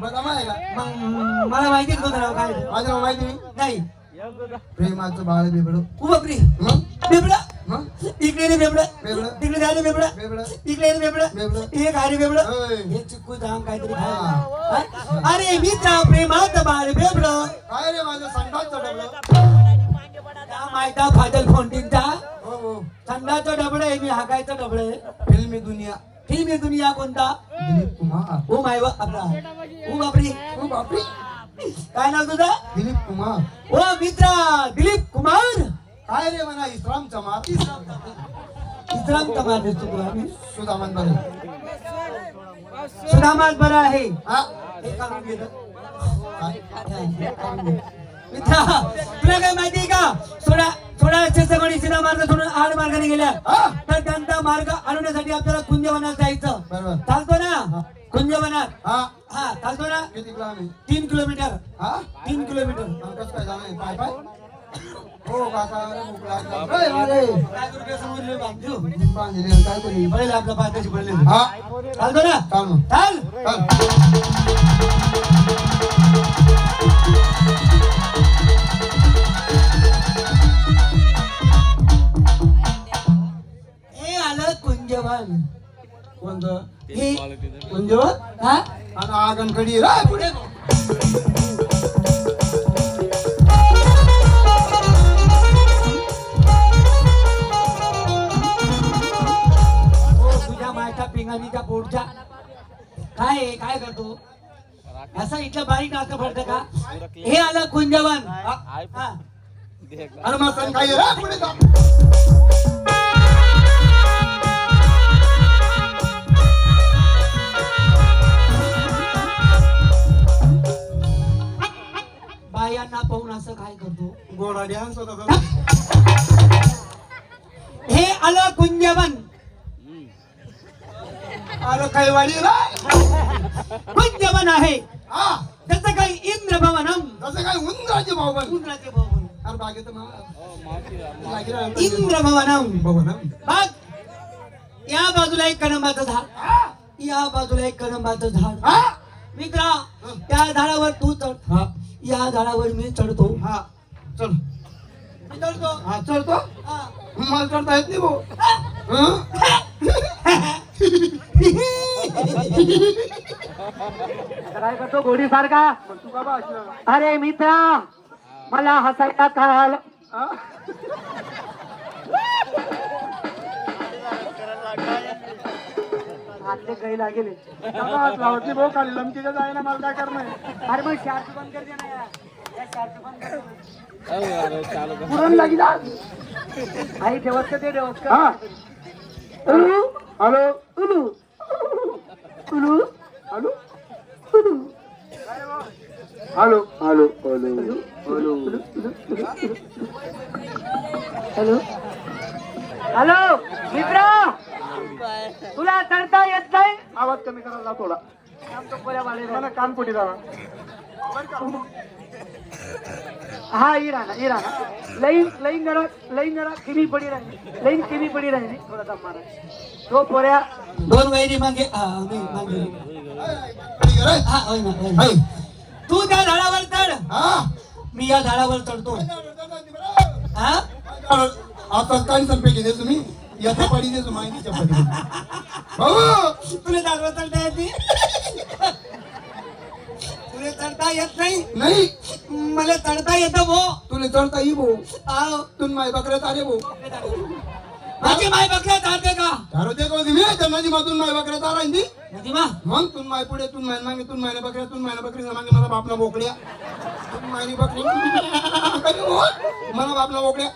बघा मग मला माहिती आहे तुझं नाव काय? आहे. माहिती नाही. प्रेमाचं बाळ बेबड. तू बापरी मग? बेबडा? मग? इकडे रे बेबडा. बेबडं. तिकडे बेबडा. बेबडं. इकडे रे बेबडा. बेबडं. हे काय रे बेबडा. होय. हे चिक्कू जाम काहीतरी खायला. हा? अरे मित्रा प्रेमात बाळ बेबड. काय रे माझं? संडासचं डबलं मायता फादल फोंटिंगचा हो हो. थंडाचं डबड आहे मी हाकायचं डबड आहे. फिल्मी दुनिया. फिल्मी दुनिया कोणता? दिलीप कुमार. ओ माय आपला. ओ बापरी. हो बापरे. काय नाव तुझं? दिलीप कुमार. ओ मित्रा दिलीप कुमार. काय रे म्हणा इस्लाम चमार इस्लाम कमाल दिसतो तुला मी सुदामन बरे सुदामात बरं आहे. हा. हे काढून? हे. मित्रा तुला काय माहिती आहे का? सोडा. चिंचगडी सीना मार्ग सोडून आड मार्गाने गेल्या. हा. तर त्यांचा मार्ग आणण्यासाठी आपल्याला कुंजवनात जायचं. बरोबर. चालतो ना? कुंजवनात. हा. हा चालतो ना? तीन किलोमीटर. हा? तीन किलोमीटर. हो पडेल आपल्या पायाची पडले? चालतो ना? चाल. कोणतं हे कुंजवर हा आणि आगनकडी रा पुढे हो तुझ्या मायच्या पिंगाणीच्या पोटच्या काय? काय करतो असं इथलं बारीक नाक पडतं का हे आलं कुंजवन मग पुढे गोडा डान्स होता तो. हे आलं कुंजवन आलं काही वाडी रा कुंजवन आहे. हा. त्याचं काही इंद्र भवनम तसं काय उंदराचे भाऊ पण इंद्राचे भवन अरे बागेत ना इंद्र भवनम बघू ना बघ या बाजूला एक कदंबाचं झाड. या बाजूला एक कदंबाचं झाड. मित्रा त्या झाडावर तू चढ. या झाडावर मी चढतो. हा. चल मी चढतो हा चलतो हा. मला चढता येत नाही भाऊ हं? काय करतो? अरे मित्रा मला हसायला काय आलं हा? हातले लावत नाही भाऊ खाली जाय ना मला काय करणार अरे मग शार्ट बंद कर दे ना यार. कर. पुरण लागली आई ठेवत का ते ठेवत का हा उलू, हॅलो उलू. उलू. Hello hello hello hello hello hello hello मित्रा तुला चढता येत नाही आवाज कमी करायला थोडा मला कानपोटी जावा हा इराना इराना लईन लईन जरा लईन जरा किमी पडी राहिली. लईन किमी पडी राहिली. थोडासा मारा. तो पोऱ्या दोन वैरी मागे. तू त्या झाडावर चढ. हा. मी या झाडावर चढतो. हा? आता काय संपे दे तुम्ही? याचा पडी दे माहितीच्या पडी भाऊ! तुला झाडावर चढता येते? चढता येत नाही. नाही. मला चढता येतं भो. तुला चढता येई भाऊ आव. तुम माय बकऱ्यात आले भाऊ माझी माय बघल्या चालते का? चारो ते कोण मी त्या नदी मधून माय बकऱ्यात आला नी नदी मा. मग तुम माय पुढे तुम माय मागे तुम मायने बकऱ्या तुम मायने बकरी मागे मला बापला बोकड्या. तुम मायने बकरी. कधी हो? मला बापला बोकड्या.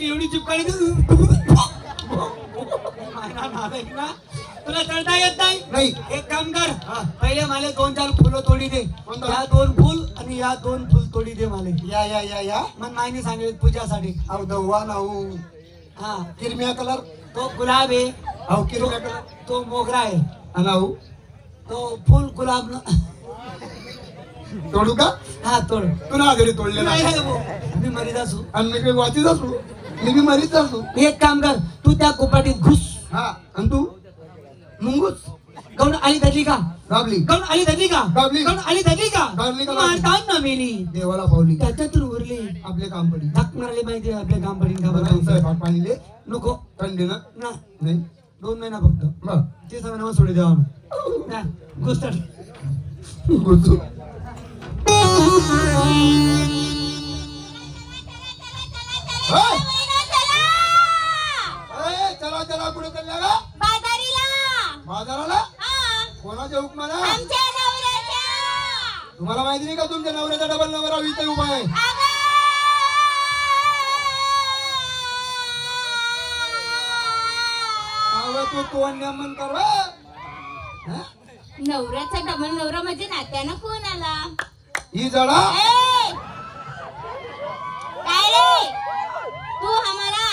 एवढी चिपकाळी तुला चढता येत नाही? नाही. एक काम कर. पहिले मला दोन चार फुलं तोडी दे? या दोन फुल आणि या दोन फुल तोडी दे मला. या या या या. मग मायने सांगितलं पूजासाठी अहो दव्वा नाऊ. हा. किरमिया कलर. तो गुलाब आहे. अहो किरमिया कलर. तो मोगरा आहे. अनाऊ तो फुल गुलाब न- तोडू का? हा तोड. तुला घरी नाही, नाही, भाऊ. मी मरीत असू. आणि मी काही वाचीत असू? मी बी मरीत असू? एक काम कर. तू त्या कोपाटीत घुस. हा. आणि तू? मुंगूस. गौण आली धरली का? दाबली गौण आली धरली का? दाबली. गौण आली धरली का? दाबली का ना मेली. देवाला पावली. त्याच्यातून उरली. आपले काम पडी धाक मारले माहिती आहे आपल्या काम पडीन का बरं स्वयंपाक पाणीले नको. थंडीनं ना? नाही. दोन महिना फक्त. मग ते सगळं नाव सोडे द्यावा ना. गोष्ट. ए, चला चला कुठे चालल्या का? बाजाराला? कोणाच्या हुकमाला? तुम्हाला माहिती नाही का तुमच्या नवऱ्याचा डबल नवरा इथे उभा आहे? तो तो अन्यामन. हा? नवऱ्याचा डबल नवरा म्हणजे नात्यानं कोण आला? ही जडा? ए! काय रे? तू आम्हाला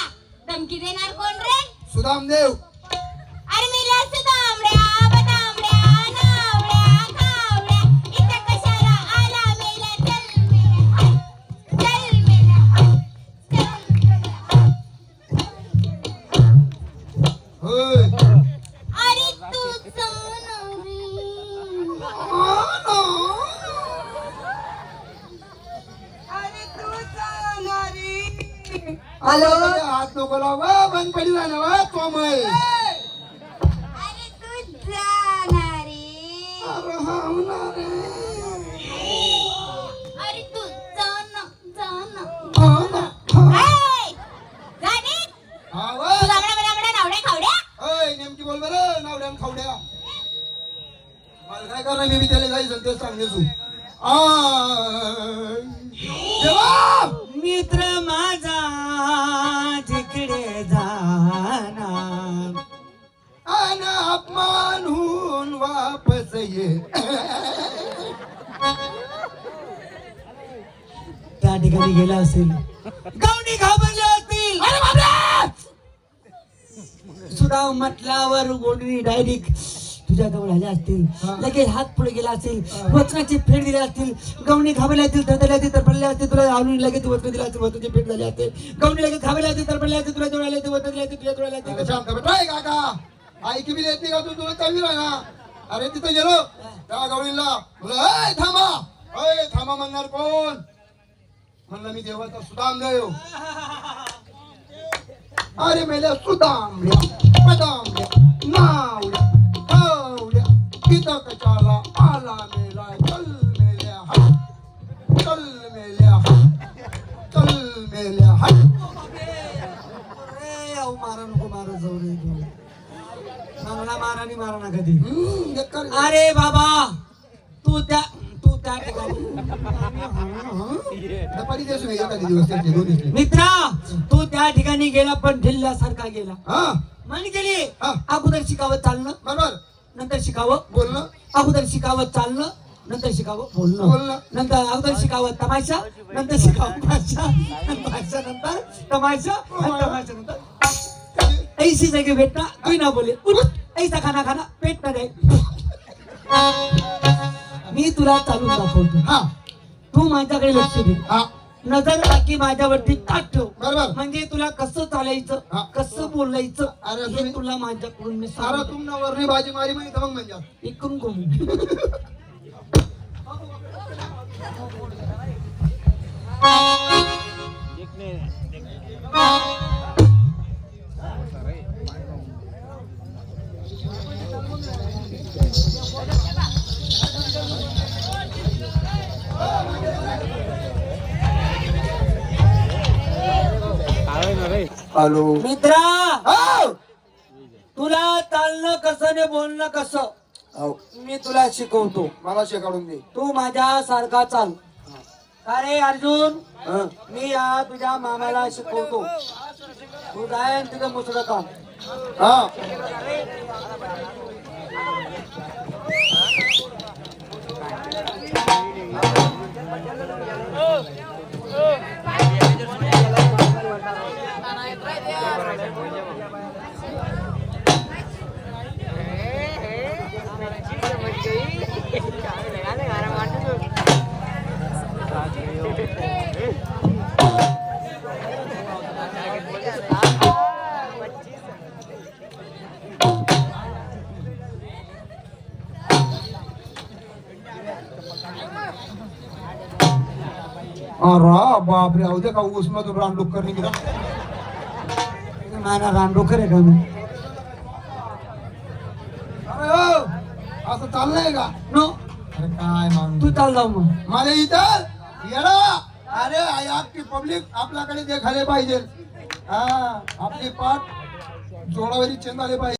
धमकी देणार कोण रे? सुदामदेव. हॅलो हात नको लाव बंद पडी ना वा कोमल अपमान होऊन वापस ये. त्या ठिकाणी गेला असेल. गावणी घाबरले असतील. सुद्धा म्हटल्यावर गोडवी डायरेक्ट तुझ्या जवळ आले असतील. लगेच हात पुढे गेला असेल. वचनाची फेड दिली असतील. गवणी घाबरले असतील धडधडले असतील तर पडले असतील तुला आणून लगेच वचन दिले असतील वचनाची फेड झाली असते गवणी लगेच घाबरले असतील तर पडले असतील तुला जवळ आले वचन दिले असतील तुझ्या जवळ आले अरे असतील ऐकी बी देत का तू तुला चालली ना. अरे तिथं गेलो. त्या गवळीला बोला "ऐ, थांबा. अय थांबा म्हणणार कोण? म्हणलं मी देवाचा सुदाम देव. अरे मेल्या सुदामड्या पदामड्या नावड्या कावड्या तिथं कशाला आला मेला चल मेल्या हात चल मेल्या हात चल मेल्या हात अरे, मारा नको मारा जाऊ रे चांगला मारा ना कधी. अरे बाबा तू त्या तू त्या ठिकाणी दुपारी देसून ये एखादी दिवस त्याचे दोन्ही ते. मित्रा तू त्या ठिकाणी गेला पण ढिल्ल्यासारखा गेला हा म्हण गेली हा. अगोदर शिकावं चालणं बरोबर नंतर शिकावं बोलणं अगोदर शिकावं चालणं नंतर शिकावं बोलणं बोलणं. नंतर अगोदर शिकावं तमाशा नंतर शिकावं भाषा भाषा नंतर तमाशा आणि तमाशा नंतर ऐशी जागी भेटना तू ना बोले उठ ऐसा खाना खाना पेट ना मी तुला चालून दाखवतो. हा. तू माझ्याकडे लक्ष दे. हा. नजर बाकी माझ्यावरती ताट ठेव. बरोबर. म्हणजे तुला कसं चालायचं हा. कसं बोलायचं अरे हे तुम्ही- तुला माझ्याकडून मी सारा सांगतो. तुमना वरणी भाजी मारी म्हणजे मग म्हणजे. इकडून कोण? हॅलो मित्रा! हो! तुला चालणं कसं ने बोलणं कसं? हो. मी तुला शिकवतो. मला शिकाडून दे. तू माझ्या सारखा चाल. अरे अर्जुन? हा. मी या तुझ्या मामाला शिकवतो. तू जाय आणि तिथं मुसळं काम. हा. रा बापरे अहो का ऊस मधून रानडोकर निघला. नाही ना रानडोकर आहे का मी? अरे हो, असं चाललंय का? नो. अरे काय मान तू चाल जाऊ मग. मला इथं? येडा! अरे आपली पब्लिक आपल्याकडे देखाले पाहिजे. हा आपली पाठ जोडावरी चेंदाले पाहिजे.